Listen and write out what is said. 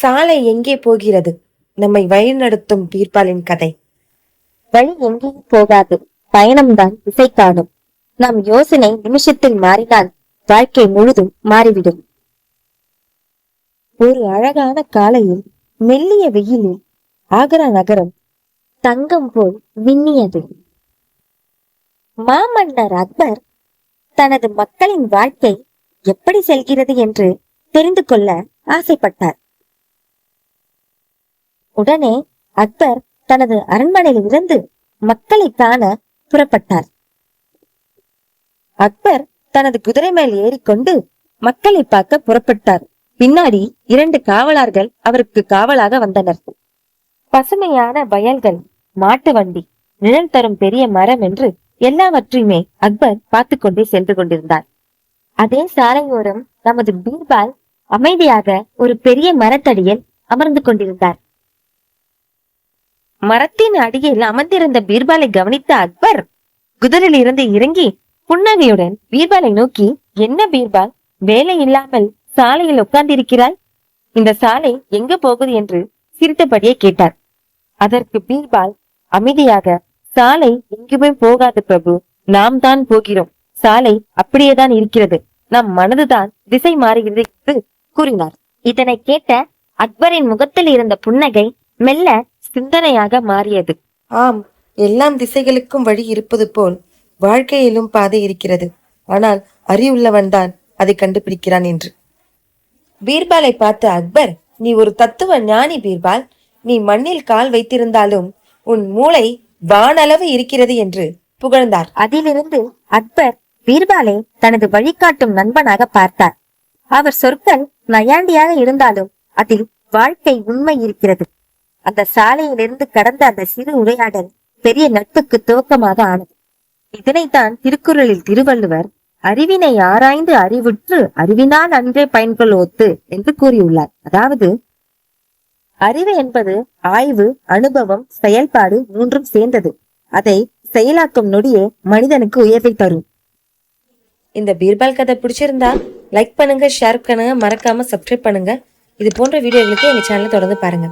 சாலை எங்கே போகிறது? நம்மை வழிநடத்தும் பீர்பாலின் கதை. வழி எங்கேயும் போகாது. பயணம்தான் திசை காணும் நம் யோசனை நிமிஷத்தில் மாறினால் வாழ்க்கை முழுதும் மாறிவிடும். ஒரு அழகான காலையில் மெல்லிய வெயிலில் ஆக்ரா நகரம் தங்கம் போல் விண்ணியது மாமன்னர் அக்பர் தனது மக்களின் வாழ்க்கை எப்படி செல்கிறது என்று தெரிந்து கொள்ள ஆசைப்பட்டார். உடனே அக்பர் தனது அரண்மனையில் இருந்து மக்களை காண புறப்பட்டார். அக்பர் தனது குதிரை மேல் ஏறிக்கொண்டு மக்களை பார்க்க புறப்பட்டார். பின்னாடி இரண்டு காவலார்கள் அவருக்கு காவலாக வந்தனர். பசுமையான வயல்கள் மாட்டு வண்டி நிழல் தரும் பெரிய மரம் என்று எல்லாவற்றையுமே அக்பர் பார்த்து கொண்டே சென்று கொண்டிருந்தார். அதே சாலையோரம் நமது பீர்பால் அமைதியாக ஒரு பெரிய மரத்தடியில் அமர்ந்து கொண்டிருந்தார். மரத்தின் அடியில் அமர்ந்திருந்த பீர்பாலை கவனித்த அக்பர் குதிரையில் இருந்து இறங்கி புன்னகையுடன் பீர்பாலை நோக்கி என்ன பீர்பால் வேலை இல்லாமல் சாலையில் உட்கார்ந்திருக்கிறாய்? இந்த சாலை எங்க போகுது? என்று சிரித்தபடியே கேட்டார். அதற்கு பீர்பால் அமைதியாக சாலை எங்குமே போகாது பிரபு. நாம் தான் போகிறோம். சாலை அப்படியேதான் இருக்கிறது. நம் மனதுதான் திசை மாறுகிறது என்று கூறினார். இதனை கேட்ட அக்பரின் முகத்தில் இருந்த புன்னகை மெல்ல சிந்தனையாக மாறியது. ஆம் எல்லாம் திசைகளுக்கும் வழி இருப்பது போல் வாழ்க்கையிலும் பாதை இருக்கிறது. ஆனால் அறிவுள்ளவன்தான் அதை கண்டுபிடிக்கிறான் என்று. பீர்பாலை பார்த்த அக்பர் நீ ஒரு தத்துவ ஞானி பீர்பால். நீ மண்ணில் கால் வைத்திருந்தாலும் உன் மூளை வானளவு இருக்கிறது என்று புகழ்ந்தார். அதிலிருந்து அக்பர் பீர்பாலை தனது வழிகாட்டும் நண்பனாக பார்த்தார். அவர் சொற்கள் நயாண்டியாக இருந்தாலும் அதில் வாழ்க்கை உண்மை இருக்கிறது. அந்த சாலையிலிருந்து கடந்த அந்த சிறு உரையாடல் பெரிய நட்புக்கு துவக்கமாக ஆனது. இதனைத்தான் திருக்குறளில் திருவள்ளுவர் அறிவினை ஆராய்ந்து அறிவுற்று அறிவினால் அன்றே பயன்கொள்வோத்து என்று கூறியுள்ளார். அதாவது அறிவு என்பது ஆய்வு அனுபவம் செயல்பாடு மூன்றும் சேர்ந்தது. அதை செயலாக்கும் நொடியே மனிதனுக்கு உயர்வை தரும். இந்த பீர்பால் கதை பிடிச்சிருந்தா லைக் பண்ணுங்க ஷேர் பண்ணுங்க மறக்காம சப்ஸ்கிரைப் பண்ணுங்க. இது போன்ற வீடியோகளுக்கு எங்க சேனலை தொடர்ந்து பாருங்க.